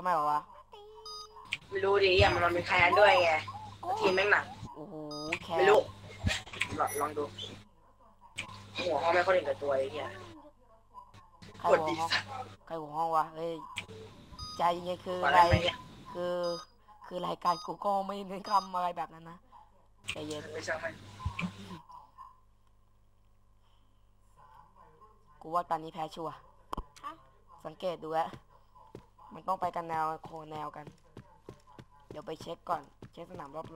ทำไมเหรอวะไม่รู้ดิอะมันมีแคนด้วยไงทีมแม่งหนักโอ้โหแคไม่รู้ลองลองดู หัวเขาไม่ค่อยเห็นกับตัวไอ้เหี้ยใครกดหัวดีห้องสัสใครหัวห้องวะเฮ้ยใจเย็นๆคือมาอะไรได้ไหมเนี่ยคือ คือรายการกูก็ไม่เน้นคำอะไรแบบนั้นนะใจเย็นไม่ใช่ไหมกูว่าตอนนี้แพ้ชัวร์สังเกตดูแล้ว มันต้องไปกันแนวโคแนวกัน เดี๋ยวไปเช็คก่อน เช็คสนามรอบ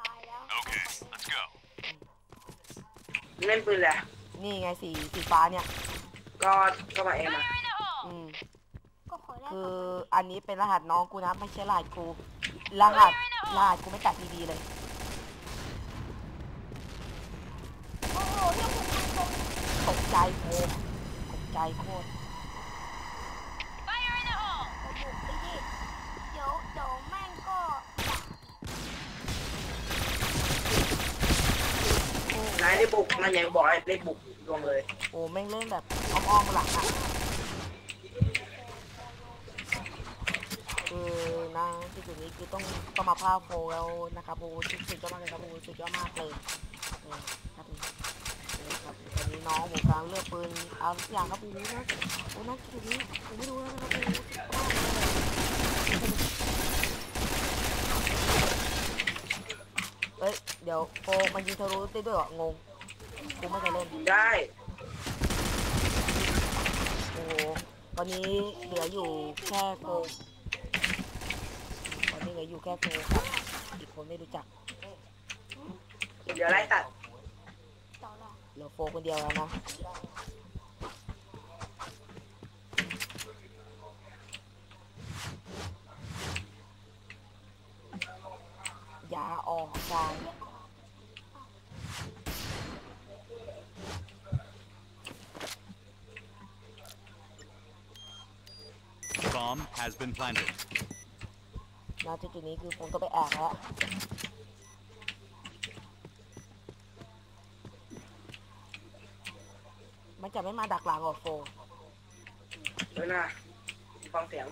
ตายแล้ว Okay, let's go. เล่นปืนแหละๆ นี่ไงสีสีฟ้าเนี่ย ก็ก็มาเองมาอืม ก็ขอได้คืออันนี้เป็นรหัสน้องกูนะ ไม่ใช่รหัสกู รหัสรหัสกูไม่ตัดดีๆเลย โอ้โหเรื่องผมตรงตกใจโคตรตก ใจโคตรโอ้โหไปดิเดี๋ยวเดี๋ยวแม่งก็นายได้บุกนั่นยังบอกเลยได้บุกรวมเลยโอ้แม่งเล่นแบบอ้อมๆหลังอะคือนะที่จุดนี้คือต้องต้องมาพาโฟแล้วนะครับโอ้สุดสุดยอดมากเลยครับโอ้สุดยอดมากเลยเออครับผมเออ ครับวันนี้น้องผมกำลังเลือกปืนเอาทุกอย่างครับโอ้นะโอ้นะจุดนี้ผมไม่รู้แล้วนะครับโอ้โหสุดยอดมากเลยเอ้ย เดี๋ยวโฟมันยิงทะลุได้ด้วยเหรองงกูไม่เคยเล่นได้ โอ้โหตอนนี้เหลืออยู่แค่โฟตอนนี้เหลืออยู่แค่โฟครับอีกคนไม่รู้จัก เดี๋ยวไล่ตัด เหลือโฟคนเดียวแล้วนะอย่าออกกลาง Bomb has been planted. นะจุดๆนี้คือผมต้องไปแอบแล้ว มันจะไม่มาดักหลังออกโฟเดี๋ยนะฟังเสียง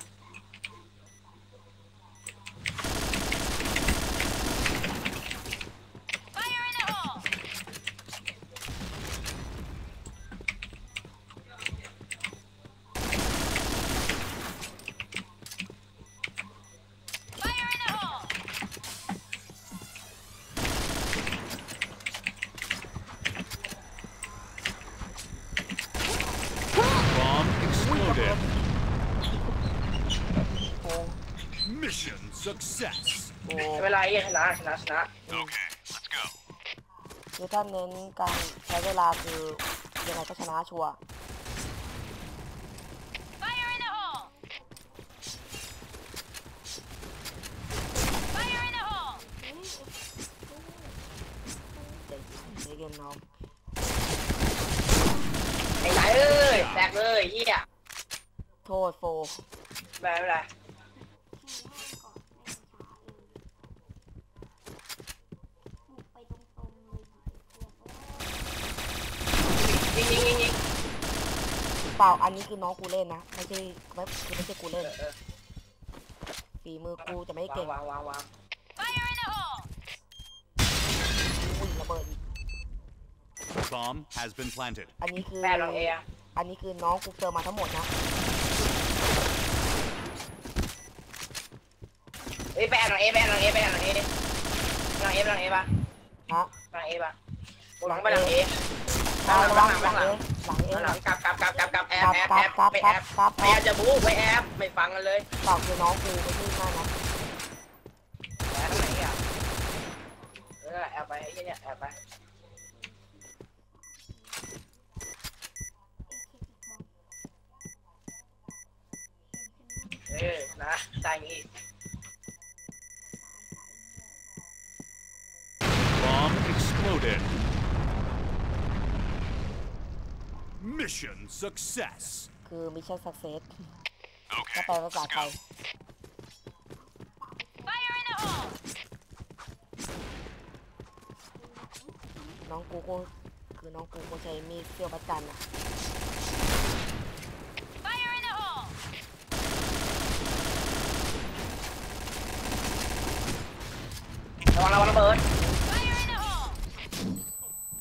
Bomb exploded. โฟ Mission success. โอ้ไม่เป็นไรชนะชนะชนะ Okay, let's go. คือถ้าเน้นการใช้เวลาคือยังไงก็ชนะชัวร์ใจเย็นน้องไอ้ไหนเอ้ยแตกเลยเหี้ยโทษโฟ ไม่เป็นไรบุกไปตรงๆเลย ยิงยิงยิงยิงเปล่าอันนี้คือน้องกูเล่นนะ ไม่ใช่ไม่ไม่ใช่กูเล่นฝีมือกูจะไม่เก่งวางวางวางอุ้ยระเบิดอีก Bomb has been planted. อันนี้คือแปดลองเออะอันนี้คือน้องกูเจอมาทั้งหมดนะเอ้ยแปดลองเอแปดลองเอแปดลองเอลองเอลองเอปะฮะลองเอปะหลังไปหลองเอ หลังหลังหหลังหลังเอหลังหลังกลับกลับกลับกลับกลับแอบแอบแอบไปแอบไปแอบจะบู๊ไปแอบไม่ฟังกันเลยเปล่าคือน้องกูไม่ใช่มากนะแอบไหนอะเออแอบไปไอ้เหี้ยเนี่ยแอบไปเออนะตายงี้ Bomb exploded. Mission success คือ Mission success ก็แปลภาษาไทยน้องกูก็คือน้องกูก็ใช้มีดเสี้ยวประจันอะระวังระวังระเบิด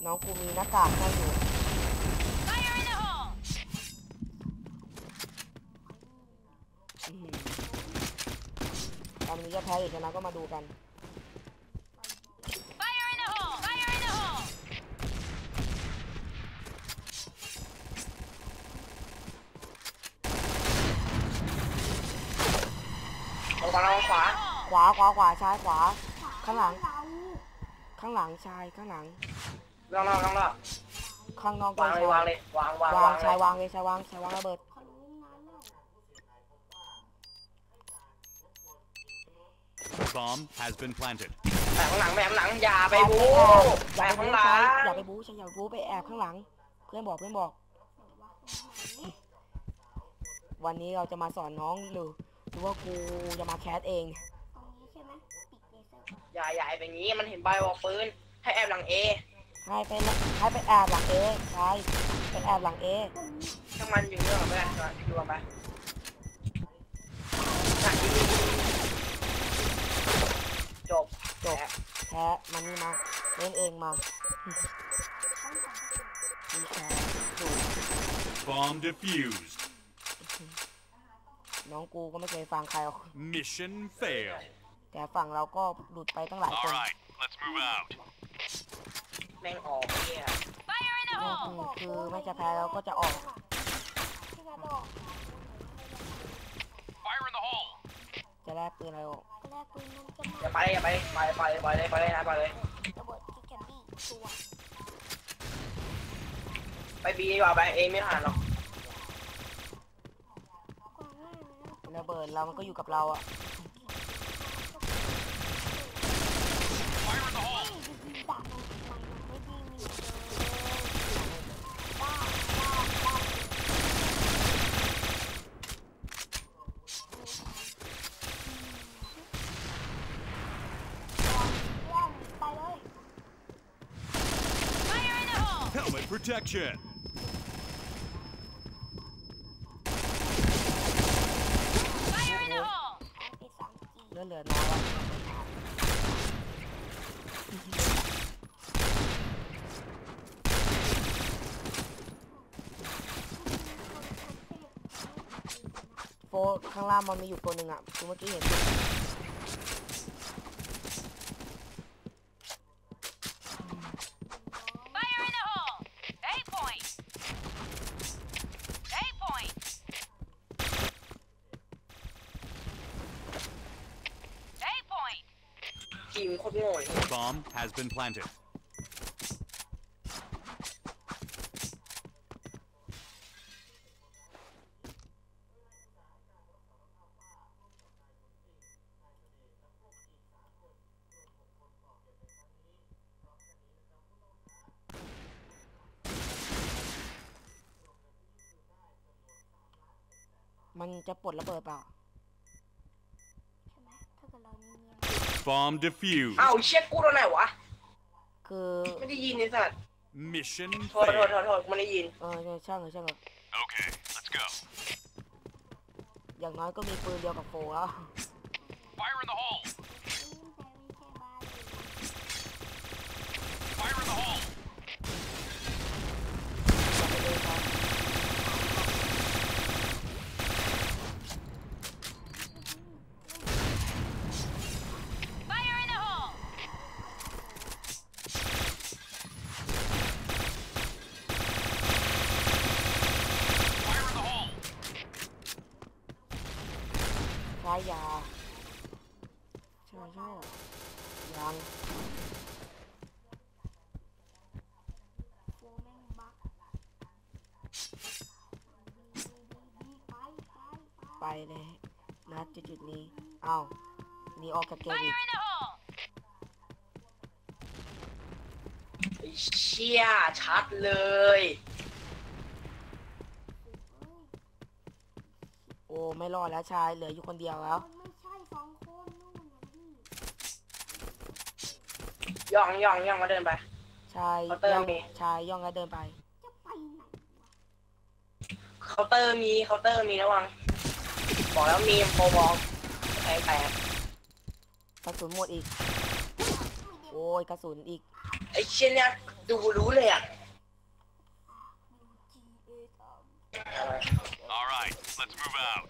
น้องกูมีหน้ากากให้อยู่ อนนี้จะแพ้หรือชนะก็มาดูกัน Fire in the hole! Fire in the hole! ตรงกลางขวา ขวาขวาขวาซ้ายขวา ข้างหลัง ข้างหลังชายข้างหลังล่างล่างล่างล่างข้างนอกก็วางเลยวางเลย วางวางวางวางชายวางเลยชายวางชายวางระเบิด Bomb has been planted. แอบข้างหลังแอบข้างหลังอย่าไปบูอแอบย่าไปข้างบู๊หลัชายงอย่าไปบู๊ชายอย่าไปบู๊ไปแอบข้างหลัง เพื่อนบอกเพื่อนบอก วันนี้เราจะมาสอนน้องหรือหรือว่ากูจะมาแคสเองตรงนี้ใช่ไหมปิดเลเซอร์อย่าอย่าไอ้แบบนี้มันเห็นใบวอกปืนให้แอบหลังเอให้ไปละให้ไปแอบหลังเอใช่ไปแอบหลังเอช่างมันอยู่เรื่องไปดูไป จบจบ แพ้มันนี่มาเล่นเองมา มีแพ้ดู Bomb defused. น้องกูก็ไม่เคยฟังใครหรอก Mission fail. แต่ฝั่งเราก็หลุดไปตั้งหลายค All น right, let's move out. แม่งออกเนี่ย Fire in the อื hole! มคือไม่จะแพ้เราก็จะออกที่กระโดด Fire in the hole. จะแลกปืนอะไรออกก็ แรกปืนมันจะอย่าไปอย่าไปไปไปไปเลยไปเลยนะไปเลยระเบิดที่แคนดี้ตัวไปบีดีกว่าไปเอไม่ผ่านหรอกระเบิดเรามันก็อยู่กับเราอะ Fire in the hole. นี่จะยิงดาบมันมันไม่ยิงมีเลยบ้าบ้าบ้าว่องไปเลย Fire in the hole! Helmet protection. Fire in the hole! ไปสามจีเลือดเหลือน้อยอะโฟข้างล่างมันมีอยู่ตัวหนึ่งอะคือเมื่อกี้เห็นอยู่ Fire in the hole! Eight point! Eight point! Eight point! ทีมโคตรโง่เลย Bomb has been planted. มันจะปลดระเบิดเปล่า Bomb defused. เอ้าเชี่ยกูโดนไหนวะ คือไม่ได้ยินไอ้สัตว์ Mission โทษโทษโท failed. ษโทษไม่ได้ยิน เออช่างเถอะช่างเถอะ Okay, let's go. อย่างน้อยก็มีปืนเดียวกับโฟแล้ว Fire in the hole. แต่ไม่ใช่บ้าน Fire in the hole. อย่าไปเลยครับ Fire in the hole! Fire in the hole. ใช้ยาใช่ใช่ยังโฟแม่งบักดีดีดีไปไปไปไปเลยนะจุดจุดๆนี้อ้าวหนี่ออกจากเกมอี Fire ก in the hole! ไอ้เชี่ยชัดเลย โอ้ ไม่รอดแล้วชายเหลืออยู่คนเดียวแล้ว มันไม่ใช่สองคนนู่นนะพี่ย่องย่องย่องมาเดินไป ชายเคาน์เตอร์ย่องมี ชายย่องแล้วเดินไป จะไปไหนวะเคาน์เตอร์มีเคาน์เตอร์มีระวัง บอกแล้วมีโปรบอลแตกแตกกระสุนหมดอีก โอ้ยกระสุนอีก ไอ้เชี่ยเนี่ยดูรู้เลยอะ G A สาม All right, let's move out.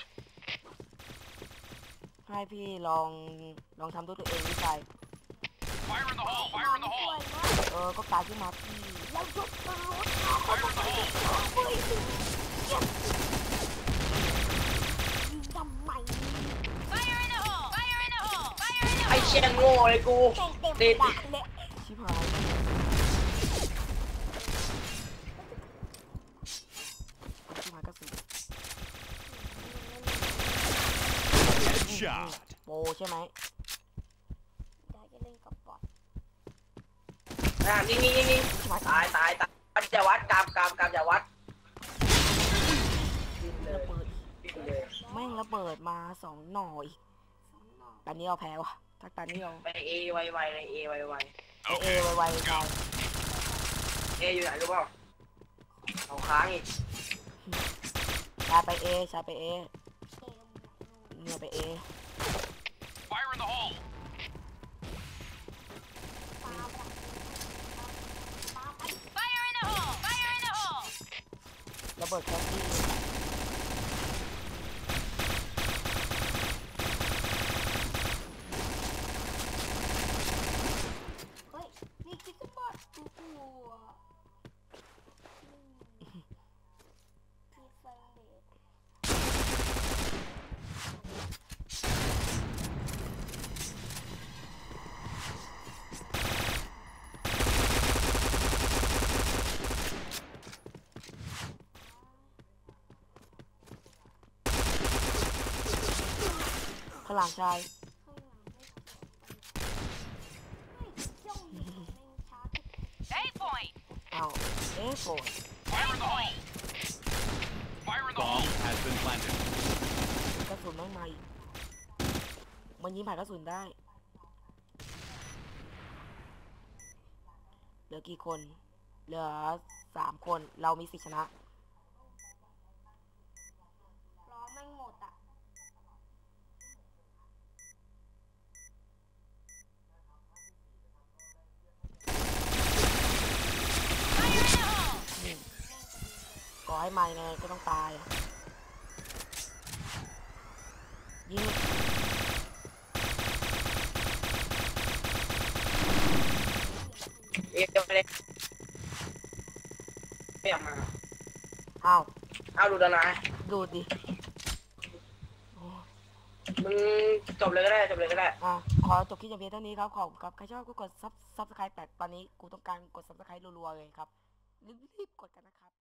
ให้พี่ลองลองทำด้วยตัวเองวิจัย Fire in the hole! Fire in the สวย hole! นะเออ ก็กลายขึ้นมาพี่แล้วยกตัวรถ Fire in the hole! ยิงทำไมไอเชียนโง่เลยกูเต็มเต็มดักเลย ชิบหายชิบหายกระสุน Headshot! โปรใช่ไหมได้จะเล่นกับบอทอ่านี่นี่นี่นี่ชิบหายตายตายตายอย่าวัดกามกามกามอย่าวัดดิ้นเลยระเบิดดิ้นเลยแม่งระเบิดมาสองหน่ออีกสองหน่อตอนนี้เราแพ้วะถ้าตอนนี้เราไปเอไวไวเลยเอไวไวเอเอไวๆไปเออยู่ไหนรู้เปล่าเอาค้างอีกชายไปเอชายไปเอเกม ไหนนู่นเนี่ยไปเอ Fire in the hole! ปาแบบปาไป ระเบิดแคสซี่ เฮ้ยนี่คิดจะบอทกูกลัวอืมพี่เฟรนเดท ข้าง หลังชายข้างหลังไม่เกี่ยวกันไม่จ้องอยู่แม่งช้าทุกเอาเอโฟน Fire in the hole! Fire in the hole! has been planted. กระสุนแม่งมาอีกมันยิงผ่านกระสุนได้ เหลือกี่คน เหลือสามคน เรามีสิทธิชนะ ล้อแม่งหมดอะ นี่ก่อ ให้มายังไงก็ต้องตายอะยิงเอจะไม่ได้ไม่อยากมาอ้าวเอาดูดนะดูดดิโอ้มึงจบเลยก็ได้จบเลยก็ได้อะขอจบคลิปอย่างเพียงเท่านี้ครับขอบคุณครับใครชอบก็กดซับซับสไครต์แต่ตอนนี้กูต้องการกดซับสไครต์รัวๆเลยครับรีบๆกดกันนะครับ